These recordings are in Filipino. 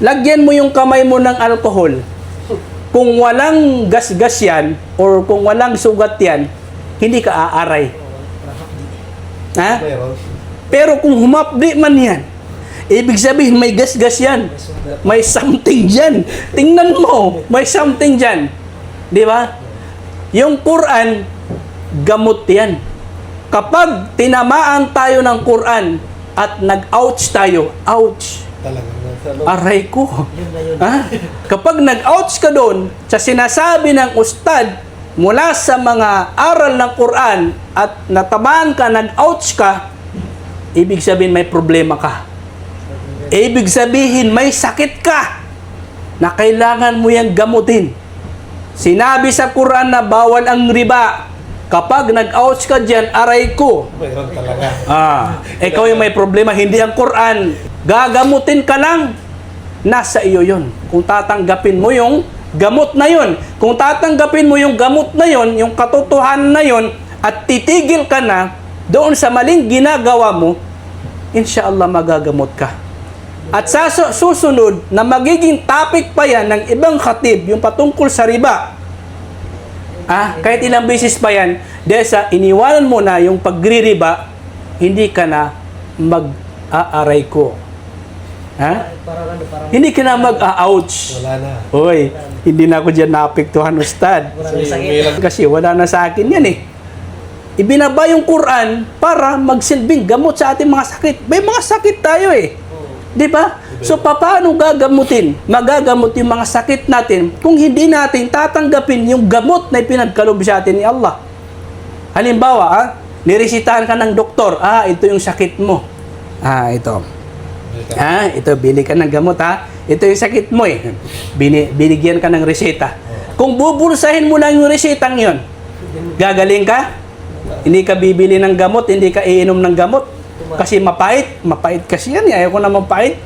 lagyan mo yung kamay mo ng alcohol. Kung walang gasgas yan, or kung walang sugat yan, hindi ka aaray. Ha? Pero kung humapdi man yan, ibig sabihin may gasgas yan. May something dyan. Tingnan mo, may something dyan. Di ba? Yung Quran, gamot yan. Kapag tinamaan tayo ng Quran at nag-ouch tayo, ouch, loob. Aray ko. Yun na yun. Ha? Kapag nag-ouch ka doon sa sinasabi ng ustad mula sa mga aral ng Quran at natamaan ka, nag-ouch ka, ibig sabihin may problema ka. Ibig sabihin may sakit ka na kailangan mo yang gamutin. Sinabi sa Quran na bawal ang riba. Kapag nag-ouch ka dyan, aray ko. Talaga. Ah, ikaw yung may problema, hindi ang Quran. Gagamutin ka lang. Nasa iyo yon. Kung tatanggapin mo yung gamot na yon, kung tatanggapin mo yung gamot na yon, yung katotohanan na yon, at titigil ka na doon sa maling ginagawa mo, inshallah magagamot ka. At sa su- susunod na magiging topic pa yan ng ibang khatib, yung patungkol sa riba, Ah, kahit ilang beses pa yan, dahil sa iniwanan mo na yung pagririba, hindi ka na mag-aaray ko. Ha? Parang ano, parang Hindi ka na mag-ouch. Wala na. Hoy, hindi na ako dyan naapektuhan, Ustad. lang- Kasi wala na sa akin yan eh. Ibinaba yung Quran para magsilbing gamot sa ating mga sakit. May mga sakit tayo eh. Di ba? So, paano gagamutin? Magagamot yung mga sakit natin kung hindi natin tatanggapin yung gamot na ipinagkaloob sa atin ni Allah. Halimbawa, ah, niresitahan ka ng doktor, ah, ito yung sakit mo. Ah, ito. Ah, ito, bili ka ng gamot, ha? Ito yung sakit mo, eh. Bini, binigyan ka ng reseta. Kung bubulsahin mo lang yung resetang yon, gagaling ka? Hindi ka bibili ng gamot, hindi ka iinom ng gamot. Kasi mapait. Mapait kasi yan. eh. Ayaw ko na mapait.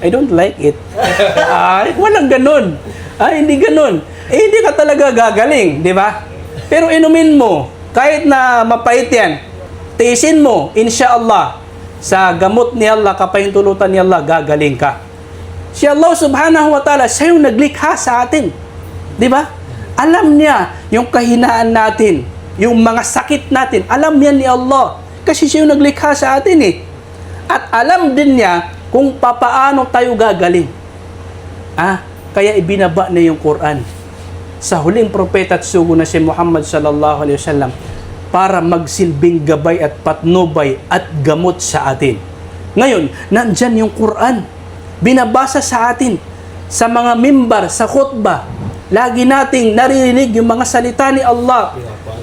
I don't like it. Ay, walang ganun. Ay, hindi ganun. Eh, hindi ka talaga gagaling, di ba? Pero inumin mo, kahit na mapait yan, tiisin mo, inshallah, sa gamot ni Allah, kapahintulutan ni Allah, gagaling ka. Si Allah subhanahu wa ta'ala, siya yung naglikha sa atin. Di ba? Alam niya yung kahinaan natin, yung mga sakit natin. Alam yan ni Allah. Kasi siya yung naglikha sa atin eh. At alam din niya kung papaano tayo gagaling. Ah, kaya ibinaba na yung Quran sa huling propeta at sugo na si Muhammad sallallahu alaihi wasallam para magsilbing gabay at patnubay at gamot sa atin. Ngayon, nandyan yung Quran. Binabasa sa atin sa mga mimbar, sa khutbah. Lagi nating naririnig yung mga salita ni Allah.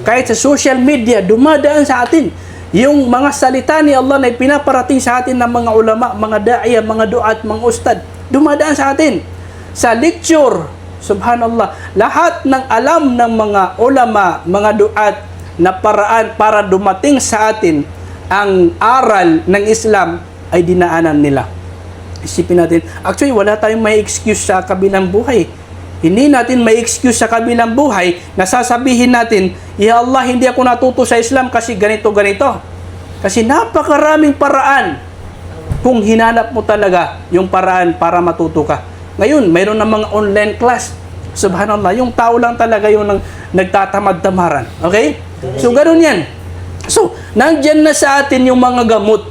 Kahit sa social media, dumadaan sa atin yung mga salita ni Allah na pinaparating sa atin ng mga ulama, mga da'ya, mga duat, mga ustad. Dumadaan sa atin. Sa lecture, subhanallah, lahat ng alam ng mga ulama, mga duat na paraan para dumating sa atin ang aral ng Islam ay dinaanan nila. Isipin natin, actually wala tayong may excuse sa kabilang buhay. Hindi natin may excuse sa kabilang buhay na sasabihin natin, Ya Allah, hindi ako natuto sa Islam kasi ganito, ganito. Kasi napakaraming paraan kung hinanap mo talaga yung paraan para matuto ka. Ngayon, mayroon ng mga online class. Subhanallah, yung tao lang talaga yung nang, nagtatamad-tamaran. Okay? So, ganun yan. So, nandyan na sa atin yung mga gamot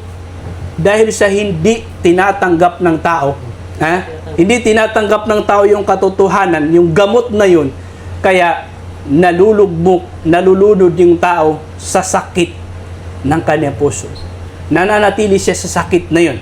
dahil sa hindi tinatanggap ng tao. Ha? Hindi tinatanggap ng tao yung katotohanan, yung gamot na yun. Kaya nalulugmok, nalulunod yung tao sa sakit ng kanyang puso. Nananatili siya sa sakit na yun.